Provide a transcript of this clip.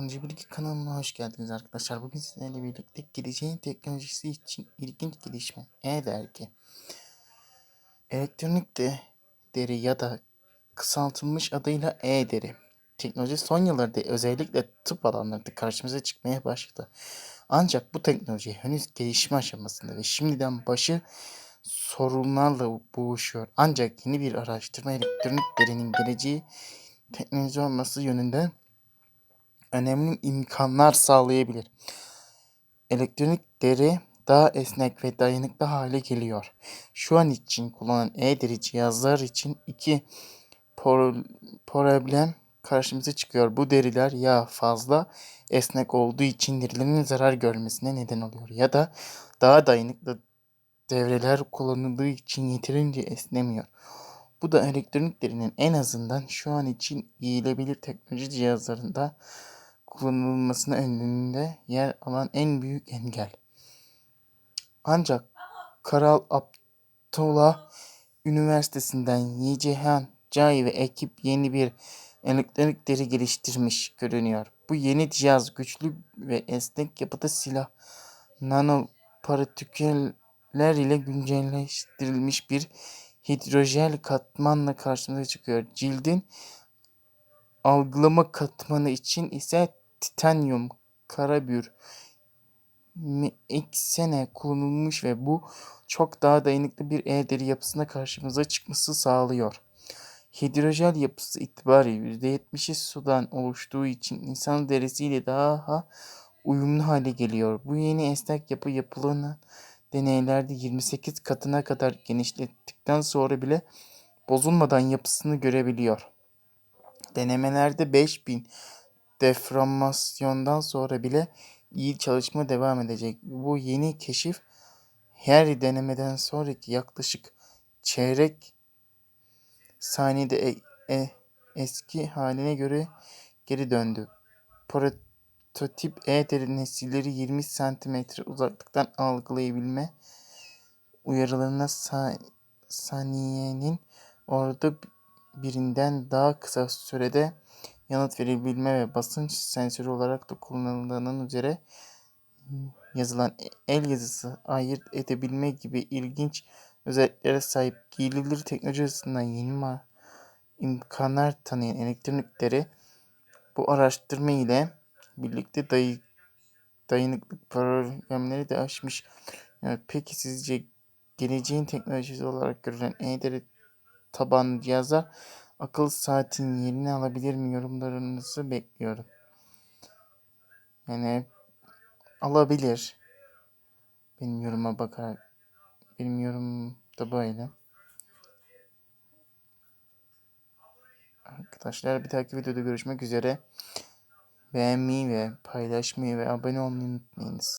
Yapımcı Bilgi kanalına hoş geldiniz arkadaşlar. Bugün sizlerle birlikte geleceğin teknolojisi için ilginç gelişme e-dergi. Elektronik de deri ya da kısaltılmış adıyla e-deri. Teknoloji son yıllarda özellikle tıp alanlarında karşımıza çıkmaya başladı. Ancak bu teknoloji henüz gelişme aşamasında ve şimdiden başı sorunlarla boğuşuyor. Ancak yeni bir araştırma elektronik derinin geleceği teknoloji olması yönünde önemli imkanlar sağlayabilir. Elektronik deri daha esnek ve dayanıklı hale geliyor. Şu an için kullanılan e-deri cihazlar için iki problem karşımıza çıkıyor. Bu deriler ya fazla esnek olduğu için derilerin zarar görmesine neden oluyor ya da daha dayanıklı devreler kullanıldığı için yeterince esnemiyor. Bu da elektronik derinin en azından şu an için giyilebilir teknoloji cihazlarında kullanılmasına önünde yer alan en büyük engel. Ancak Karal Abdullah Üniversitesi'nden Yicehan Cay ve ekip yeni bir elektronik deri geliştirmiş görünüyor. Bu yeni cihaz güçlü ve esnek yapıda silah nanopartiküller ile güncelleştirilmiş bir hidrojel katmanla karşımıza çıkıyor. Cildin algılama katmanı için ise titanyum, karabür, eksene kullanılmış ve bu çok daha dayanıklı bir e-deri yapısına karşımıza çıkması sağlıyor. Hidrojel yapısı itibariyle %70'i sudan oluştuğu için insan derisiyle daha uyumlu hale geliyor. Bu yeni esnek yapı yapılan deneylerde 28 katına kadar genişlettikten sonra bile bozulmadan yapısını görebiliyor. Denemelerde 5000 deformasyondan sonra bile iyi çalışma devam edecek. Bu yeni keşif her denemeden sonraki yaklaşık çeyrek saniyede e, e, eski haline göre geri döndü. Prototip E deri nesilleri 20 cm uzaklıktan algılayabilme uyarılarına sa saniyenin orada birinden daha kısa sürede yanıt verebilme ve basınç sensörü olarak da kullanıldığının üzere yazılan el yazısı ayırt edebilme gibi ilginç özelliklere sahip giyilebilir teknoloji açısından yeni imkanlar tanıyan elektronikleri bu araştırma ile birlikte dayı, dayanıklık problemleri de aşmış. Yani peki sizce geleceğin teknolojisi olarak görülen e tabanlı cihazlar akıl saatin yerini alabilir mi yorumlarınızı bekliyorum. Yani alabilir. Benim yoruma bakarak benim yorum da böyle. Arkadaşlar bir dahaki videoda görüşmek üzere. Beğenmeyi ve paylaşmayı ve abone olmayı unutmayınız.